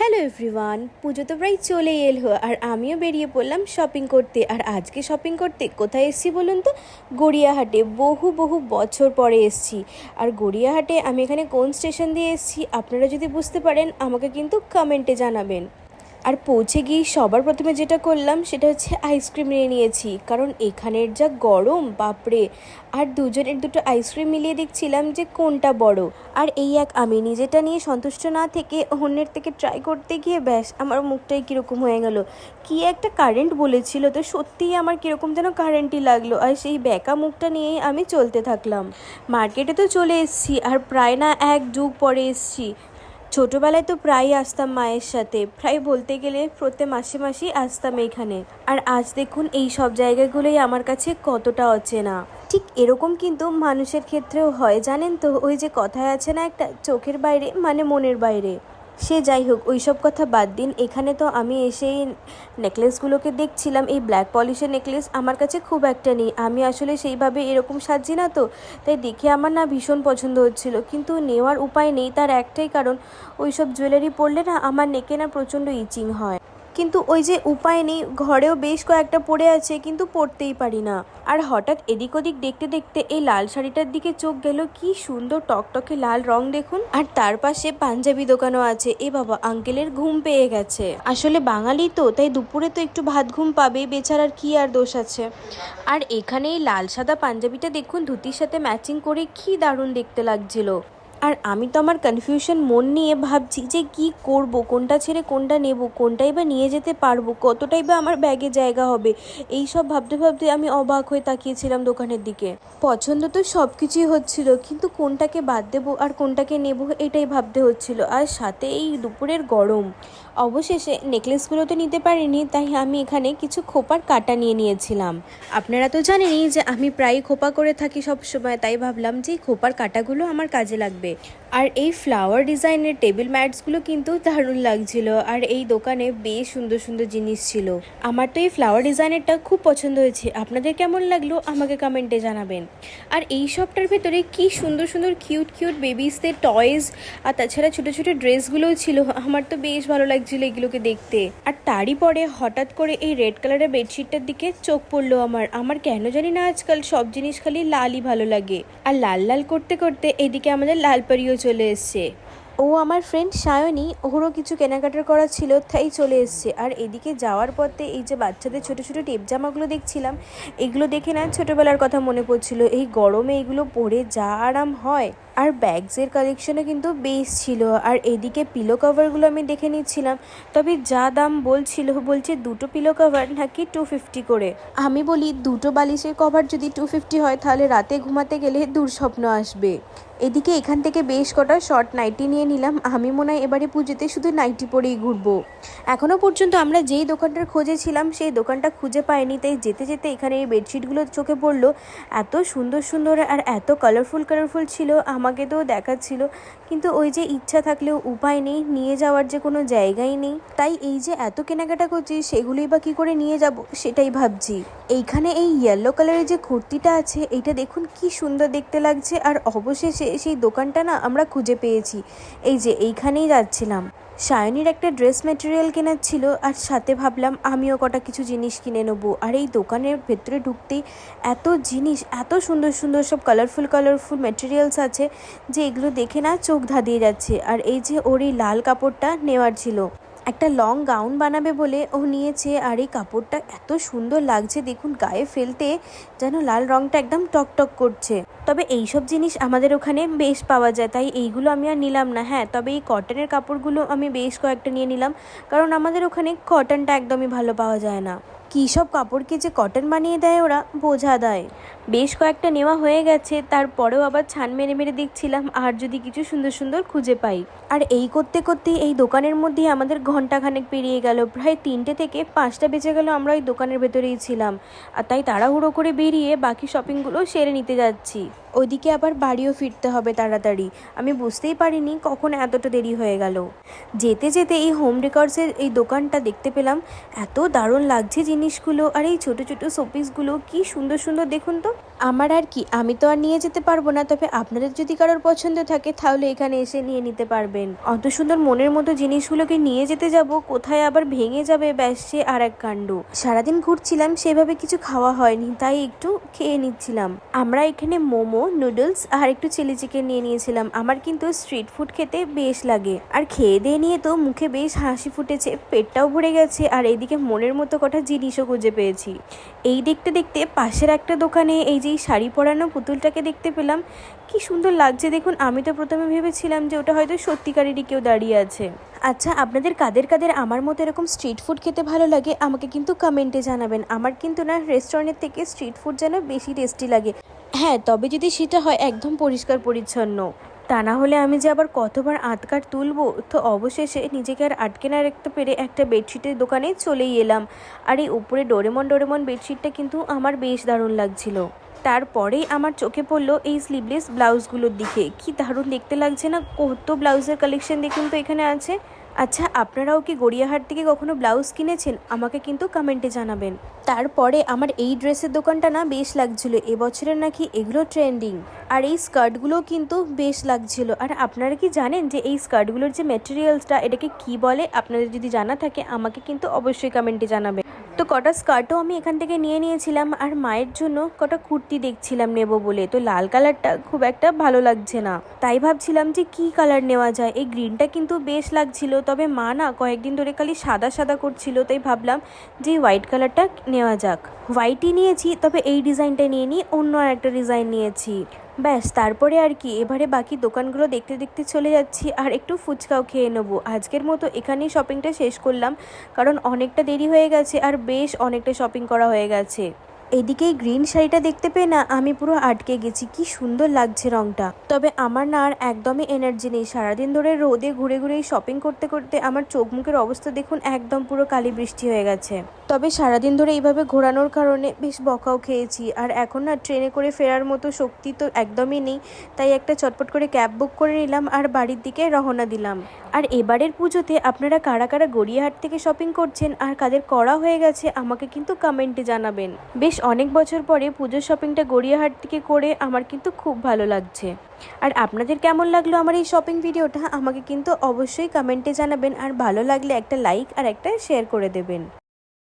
Hello everyone পুজো তো প্রায় চলে এলো, আর আমিও বেরিয়ে পড়লাম শপিং করতে। আর আজকে শপিং করতে কোথায় এসেছি বলুন তো? গড়িয়াহাটে। বহু বহু বছর পরে এসছি। আর গড়িয়াহাটে আমি এখানে কোন স্টেশন দিয়ে এসেছি? আপনারা যদি বুঝতে পারেন, আমাকে কিন্তু কমেন্টে জানাবেন। আর পৌঁছে গিয়ে সবার প্রথমে যেটা করলাম সেটা হচ্ছে আইসক্রিম নিয়ে নিয়েছি। কারণ এখানের যা গরম, বাপরে! আর দুজনের দুটো আইসক্রিম মিলিয়ে দেখছিলাম যে কোনটা বড়। আর এই এক আমি নিজেটা নিয়ে সন্তুষ্ট না থেকে অন্যের থেকে ট্রাই করতে গিয়ে ব্যাস, আমার মুখটাই কীরকম হয়ে গেল। কি একটা কারেন্ট বলেছিল তো সত্যিই আমার কীরকম যেন কারেন্টই লাগল। আর সেই ব্যাকা মুখটা নিয়েই আমি চলতে থাকলাম। মার্কেটে তো চলে এসেছি, আর প্রায় না এক যুগ পরে এসেছি। ছোটোবেলায় তো প্রায়ই আসতাম মায়ের সাথে। প্রায় বলতে গেলে প্রত্যেক মাসে মাসেই আসতাম এখানে। আর আজ দেখুন এই সব জায়গাগুলোই আমার কাছে কতটা অচেনা। ঠিক এরকম কিন্তু মানুষের ক্ষেত্রেও হয়, জানেন তো? ওই যে কথায় আছে না একটা, চোখের বাইরে মানে মনের বাইরে। সে যাই হোক ওই সব কথা বাদ দিন। এখানে তো আমি এসে এই নেকলেসগুলোকে দেখছিলাম। এই ব্ল্যাক পলিশের নেকলেস আমার কাছে খুব একটা নেই। আমি আসলে সেইভাবে এরকম সাজি না তো, তাই দেখে আমার না ভীষণ পছন্দ হচ্ছিল। কিন্তু নেওয়ার উপায় নেই, তার একটাই কারণ ওই সব জুয়েলারি পরলে না আমার নেকে না প্রচণ্ড ইচিং হয়। কিন্তু ওই যে উপায় নেই, ঘরেও বেশ কয়েকটা পড়ে আছে কিন্তু পরতেই পারি না। আর হঠাৎ এদিক ওদিক দেখতে দেখতে এই লাল শাড়িটার দিকে চোখ গেল, কি সুন্দর টকটকে লাল রং দেখুন। আর তার পাশে পাঞ্জাবি দোকানও আছে। এ বাবা, আঙ্কেলের ঘুম পেয়ে গেছে। আসলে বাঙালি তো, তাই দুপুরে তো একটু ভাত ঘুম পাবে বেচারার কি আর দোষ আছে। আর এখানে এই লাল সাদা পাঞ্জাবিটা দেখুন, ধুতির সাথে ম্যাচিং করে কি দারুণ দেখতে লাগছিল। আর আমি তো আমার কনফিউশন মন নিয়ে ভাবছি যে কি করব, কোনটা ছেড়ে কোনটা নেব, কোনটাই বা নিয়ে যেতে পারব, কতটাই বা আমার ব্যাগে জায়গা হবে এই সব ভাবতে ভাবতে আমি অবাক হয়ে তাকিয়েছিলাম দোকানের দিকে। পছন্দ তো সব কিছুই হচ্ছিল, কিন্তু কোনটাকে বাদ দেবো আর কোনটাকে নেব এটাই ভাবতে হচ্ছিল। আর সাথে এই দুপুরের গরম। অবশেষে নেকলেসগুলো তো নিতে পারিনি, তাই আমি এখানে কিছু খোপার কাটা নিয়ে নিয়েছিলাম। আপনারা তো জানেনই যে আমি প্রায় খোপা করে থাকি সব সময় তাই ভাবলাম যে খোপার কাটাগুলো আমার কাজে লাগবে। আর এই ফ্লাওয়ার ডিজাইনের টেবিল ম্যাটসগুলো কিন্তু দারুণ লাগছিল, আর এই দোকানে বেশ সুন্দর সুন্দর জিনিস ছিল। আমার তো এই ফ্লাওয়ার ডিজাইনেরটা খুব পছন্দ হয়েছে, আপনাদের কেমন লাগল আমাকে কমেন্টে জানাবেন। আর এই শপটার ভেতরে কি সুন্দর সুন্দর কিউট কিউট বেবিসদের টয়েস আর তাছাড়া ছোটো ছোটো ড্রেসগুলোও ছিল, আমার তো বেশ ভালো লাগছিল এগুলোকে দেখতে। আর তারই পরে হঠাৎ করে এই রেড কালারের বেডশিটটার দিকে চোখ পড়ল আমার। আমার কেন জানি না আজকাল সব জিনিস খালি লালই ভালো লাগে। আর লাল লাল করতে করতে এদিকে আমাদের লাল লালপাড়িও চলে এসছে। ও আমার ফ্রেন্ড সায়নী, ওরও কিছু কেনাকাটার করা ছিল, তাই চলে এসছে। আর এদিকে যাওয়ার পথে এই যে বাচ্চাদের ছোট ছোট টেপ জামাগুলো দেখছিলাম, এগুলো দেখে না ছোটোবেলার কথা মনে পড়ছিল। এই গরমে এগুলো পরে যা আরাম হয়। আর ব্যাগসের কালেকশনও কিন্তু বেশ ছিল। আর এদিকে পিলো কভারগুলো আমি দেখে নিচ্ছিলাম। তবে যা দাম বলছিল, বলছে দুটো পিলো কভার নাকি টু ফিফটি করে। আমি বলি, দুটো বালিশের কভার যদি টু ফিফটি হয়, তাহলে রাতে ঘুমাতে গেলে দুঃস্বপ্ন আসবে। এদিকে এখান থেকে বেশ কটা শর্ট নাইটি নিয়ে নিলাম। আমি মনে হয় এবারে পুজোতে শুধু নাইটি পরেই ঘুরবো। এখনও পর্যন্ত আমরা যেই দোকানটার খোঁজে ছিলাম, সেই দোকানটা খুঁজে পাইনি। তাই যেতে যেতে এখানে এই বেডশিটগুলো চোখে পড়ল, এত সুন্দর সুন্দর আর এত কালারফুল কালারফুল ছিল আমাকে তো দেখাচ্ছিল, কিন্তু ওই যে ইচ্ছা থাকলেও উপায় নেই, নিয়ে যাওয়ার যে কোনো জায়গাই নেই। তাই এই যে এত কেনাকাটা করছি, সেগুলোই বা কী করে নিয়ে যাব, সেটাই ভাবছি। এইখানে এই ইয়েলো কালারের যে কুর্তিটা আছে এটা দেখুন কি সুন্দর দেখতে লাগছে, আর অবশেষে সেই দোকানটা না আমরা খুঁজে পেয়েছি। এই যে এইখানেই যাচ্ছিলাম। সায়নীর একটা ড্রেস মেটেরিয়াল কেনার ছিল আর সাথে ভাবলাম আমিও কটা কিছু জিনিস কিনে নেব। আর এই দোকানের ভেতরে ঢুকতেই এত জিনিস, এত সুন্দর সুন্দর সব কালারফুল কালারফুল মেটেরিয়ালস আছে যে এগুলো দেখে না চোখ ধাঁধিয়ে যাচ্ছে। আর এই যে ওর এই লাল কাপড়টা নেওয়ার ছিল। একটা লং গাউন বানাবে বলে ও নিয়েছে আর এই কাপড়টা এত সুন্দর লাগছে, দেখুন গায়ে ফেলতে যেন লাল রংটা একদম টকটক করছে। তবে এইসব জিনিস আমাদের ওখানে বেশ পাওয়া যায়, তাই এইগুলো আমি আর নিলাম না। হ্যাঁ তবে এই কটনের কাপড়গুলো আমি বেশ কয়েকটা নিয়ে নিলাম, কারণ আমাদের ওখানে কটনটা একদমই ভালো পাওয়া যায় না। কী সব কাপড়কে যে কটন বানিয়ে দেয় ওরা, বোঝা দেয় বেশ কয়েকটা নেওয়া হয়ে গেছে, তারপরেও আবার ছান মেরে মেরে দেখছিলাম, আর যদি কিছু সুন্দর সুন্দর খুঁজে পাই। আর এই করতে করতে এই দোকানের মধ্যেই আমাদের ঘন্টাখানেক পেরিয়ে গেল, প্রায় তিনটে থেকে পাঁচটা বেজে গেল আমরা ওই দোকানের ভেতরেই ছিলাম। আর তাই তাড়াহুড়ো করে বেরিয়ে বাকি শপিংগুলো সেরে নিতে যাচ্ছি। ওইদিকে আবার বাড়িও ফিরতে হবে তাড়াতাড়ি। আমি বুঝতেই পারিনি কখন এতটা দেরি হয়ে গেল। যেতে যেতে এই হোম রেকর্ডসের এই দোকানটা দেখতে পেলাম। এত দারুণ লাগছে জিনিসগুলো আর এই ছোটো ছোটো শোপিসগুলো কি সুন্দর সুন্দর, দেখুন তো। আমার আর কি, আমি তো আর নিয়ে যেতে পারব না, তবে আপনাদের যদি কারোর পছন্দ থাকে, তাহলে এখানে এসে নিয়ে নিতে পারবেন। অত সুন্দর মনের মতো জিনিসগুলোকে নিয়ে যেতে যাব, কোথায় আবার ভেঙে যাবে, ব্যাস, সে আর এক কাণ্ড। সারাদিন ঘুরছিলাম, সেভাবে কিছু খাওয়া হয়নি, তাই একটু খেয়ে নিচ্ছিলাম। আমরা এখানে মোমো, নুডলস আর একটু চিলি চিকেন নিয়ে নিয়েছিলাম। আমার কিন্তু স্ট্রিট ফুড খেতে বেশ লাগে। আর খেয়ে দিয়ে নিয়ে তো মুখে বেশ হাসি ফুটেছে, পেটটাও ভরে গেছে, আর এইদিকে মনের মতো কটা জিনিসও খুঁজে পেয়েছি। এই দেখতে দেখতে পাশের একটা দোকানে এই যে এই শাড়ি পরানো পুতুলটাকে দেখতে পেলাম, কি সুন্দর লাগছে। দেখুন, আমি তো প্রথমে ভেবেছিলাম যে ওটা হয়তো সত্যিকারেরই কেউ দাঁড়িয়ে আছে। আচ্ছা আপনাদের কাদের কাদের আমার মতো এরকম স্ট্রিট ফুড খেতে ভালো লাগে, আমাকে কিন্তু কমেন্টে জানাবেন। আমার কিন্তু না রেস্টুরেন্টের থেকে স্ট্রিট ফুড যেন বেশি টেস্টি লাগে। হ্যাঁ তবে যদি সেটা হয় একদম পরিষ্কার পরিচ্ছন্ন। তা না হলে আমি যে আবার কতবার আতকার তুলবো, তো অবশেষে নিজেকে আর আটকে না রাখতে পেরে একটা বেডশিটের দোকানে চলেই এলাম। আর এই উপরে ডোরেমন ডোরেমন বেডশিটটা কিন্তু আমার বেশ দারুণ লাগছিল। তারপরেই আমার চোখে পড়ল এই স্লিভলেস ব্লাউজগুলোর দিকে। কি দারুণ দেখতে লাগছে না? কত ব্লাউজের কালেকশন দেখুন তো এখানে আছে। আচ্ছা আপনারাও কি গড়িয়াহাট থেকে কখনো ব্লাউজ কিনেছেন? আমাকে কিন্তু কমেন্টে জানাবেন। তারপরে আমার এই ড্রেসের দোকানটা না বেশ লাগছিল। এবছরের নাকি এগুলো ট্রেন্ডিং আর এই স্কার্টগুলোও কিন্তু বেশ লাগছিল। আর আপনারা কি জানেন যে এই স্কার্টগুলোর যে ম্যাটেরিয়ালসটা এটাকে কি বলে? আপনাদের যদি জানা থাকে, আমাকে কিন্তু অবশ্যই কমেন্টে জানাবেন। তো কটা স্কার্টও আমি এখান থেকে নিয়ে নিয়েছিলাম আর মায়ের জন্য কটা কুর্তি দেখছিলাম নেব বলে। তো লাল কালারটা খুব একটা ভালো লাগছে না। তাই ভাবছিলাম যে কি কালার নেওয়া যায়? এই গ্রিনটা কিন্তু বেশ লাগছিল, তবে মা না কয়েকদিন ধরে খালি সাদা সাদা করছিল, তাই ভাবলাম যে হোয়াইট কালারটা নেওয়া যাক। হোয়াইটই নিয়েছি, তবে এই ডিজাইনটা নিয়ে নিই, অন্য আর একটা ডিজাইন নিয়েছি। ব্যাস, তারপরে আর কি, এবারে বাকি দোকানগুলো দেখতে দেখতে চলে যাচ্ছি আর একটু ফুচকাও খেয়ে নেব। আজকের মতো এখানেই শপিংটা শেষ করলাম, কারণ অনেকটা দেরি হয়ে গেছে আর বেশ অনেকটা শপিং করা হয়ে গেছে। এদিকে এই গ্রিন শাড়িটা দেখতে পেয়ে না আমি পুরো আটকে গেছি। কি সুন্দর লাগছে রংটা। তবে আমার না আর একদমই এনার্জি নেই। সারাদিন ধরে রোদে ঘুরে ঘুরে শপিং করতে করতে আমার চোখ মুখের অবস্থা দেখুন একদম পুরো কালি বৃষ্টি হয়ে গেছে। তবে সারাদিন ধরে এইভাবে ঘোরানোর কারণে বেশ বকাও খেয়েছি। আর এখন না ট্রেনে করে ফেরার মতো শক্তি তো একদমই নেই। তাই একটা চটপট করে ক্যাব বুক করে নিলাম আর বাড়ির দিকে রওনা দিলাম। আর এবারের পুজোতে আপনারা কারা কারা গড়িয়াহাট থেকে শপিং করছেন আর কাদের করা হয়ে গেছে, আমাকে কিন্তু কমেন্টে জানাবেন। বেশ অনেক বছর পরে পুজোর শপিংটা গড়িয়াহাট থেকে করে আমার কিন্তু খুব ভালো লাগছে। আর আপনাদের কেমন লাগল আমার এই শপিং ভিডিওটা আমাকে কিন্তু অবশ্যই কমেন্টে জানাবেন আর ভালো লাগলে একটা লাইক আর একটা শেয়ার করে দেবেন।